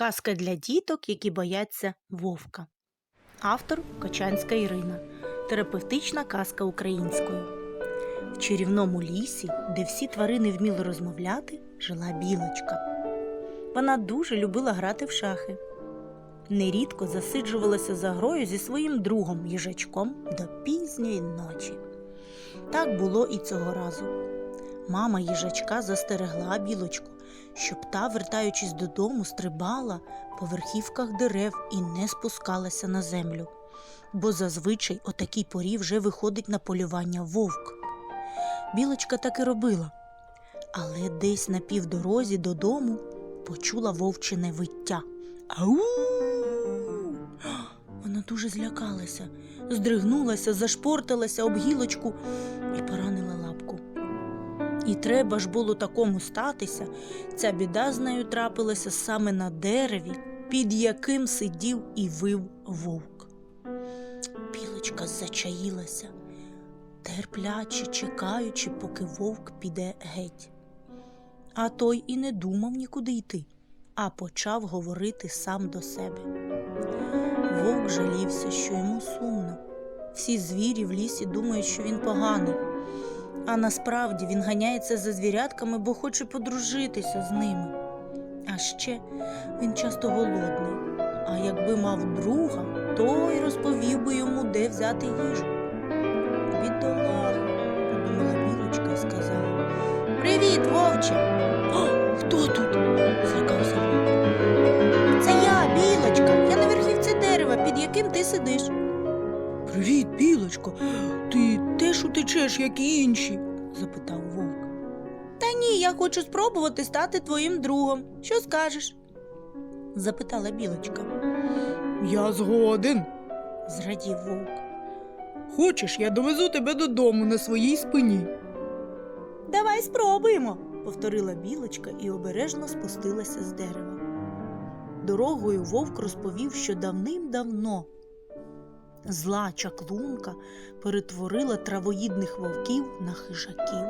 Казка для діток, які бояться вовка. Автор Кочанська Ірина. Терапевтична казка українською. В чарівному лісі, де всі тварини вміли розмовляти, жила білочка. Вона дуже любила грати в шахи. Нерідко засиджувалася за грою зі своїм другом їжачком до пізньої ночі. Так було і цього разу. Мама їжачка застерегла білочку, щоб та, вертаючись додому, стрибала по верхівках дерев і не спускалася на землю, бо зазвичай о такій порі вже виходить на полювання вовк. Білочка так і робила, але десь на півдорозі додому почула вовчине виття. Ау! Вона дуже злякалася, здригнулася, зашпорталася об гілочку і поранила. І треба ж було такому статися, ця біда з нею трапилася саме на дереві, під яким сидів і вив вовк. Білочка зачаїлася, терпляче чекаючи, поки вовк піде геть. А той і не думав нікуди йти, а почав говорити сам до себе. Вовк жалівся, що йому сумно. Всі звірі в лісі думають, що він поганий. А насправді він ганяється за звірятками, бо хоче подружитися з ними. А ще він часто голодний. А якби мав друга, то й розповів би йому, де взяти їжу. Бідолага, подумала білочка і сказала. Привіт, вовче! О, хто тут? злякався вовк. Це я, білочка. Я на верхівці дерева, під яким ти сидиш. Привіт, білочко. Ти теж утечеш, як і інші? запитав вовк. Та ні, я хочу спробувати стати твоїм другом. Що скажеш? запитала білочка. Я згоден. Зрадів вовк. Хочеш, я довезу тебе додому на своїй спині. Давай спробуємо, повторила білочка і обережно спустилася з дерева. Дорогою вовк розповів, що давним-давно зла чаклунка перетворила травоїдних вовків на хижаків.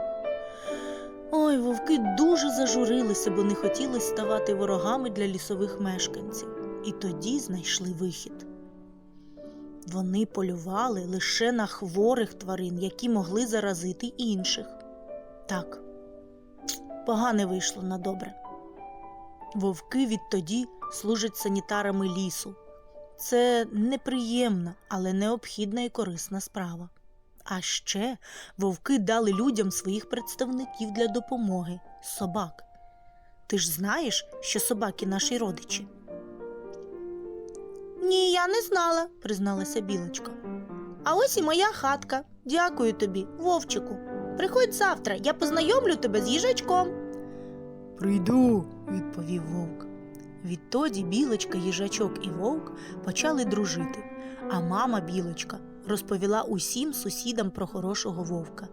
Ой, вовки дуже зажурилися, бо не хотіли ставати ворогами для лісових мешканців, і тоді знайшли вихід. Вони полювали лише на хворих тварин, які могли заразити інших. Так, погане вийшло на добре. Вовки відтоді служать санітарами лісу. Це неприємна, але необхідна і корисна справа. А ще вовки дали людям своїх представників для допомоги собак. Ти ж знаєш, що собаки наші родичі? Ні, я не знала, призналася білочка. А ось і моя хатка. Дякую тобі, вовчику. Приходь завтра, я познайомлю тебе з їжачком. Прийду. відповів вовк. Відтоді білочка, їжачок і вовк почали дружити, а мама білочка розповіла усім сусідам про хорошого вовка.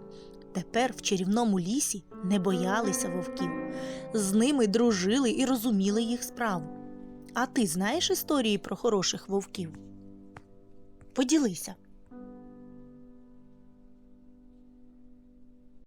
Тепер в чарівному лісі не боялися вовків, з ними дружили і розуміли їх справу. А ти знаєш історії про хороших вовків? Поділися.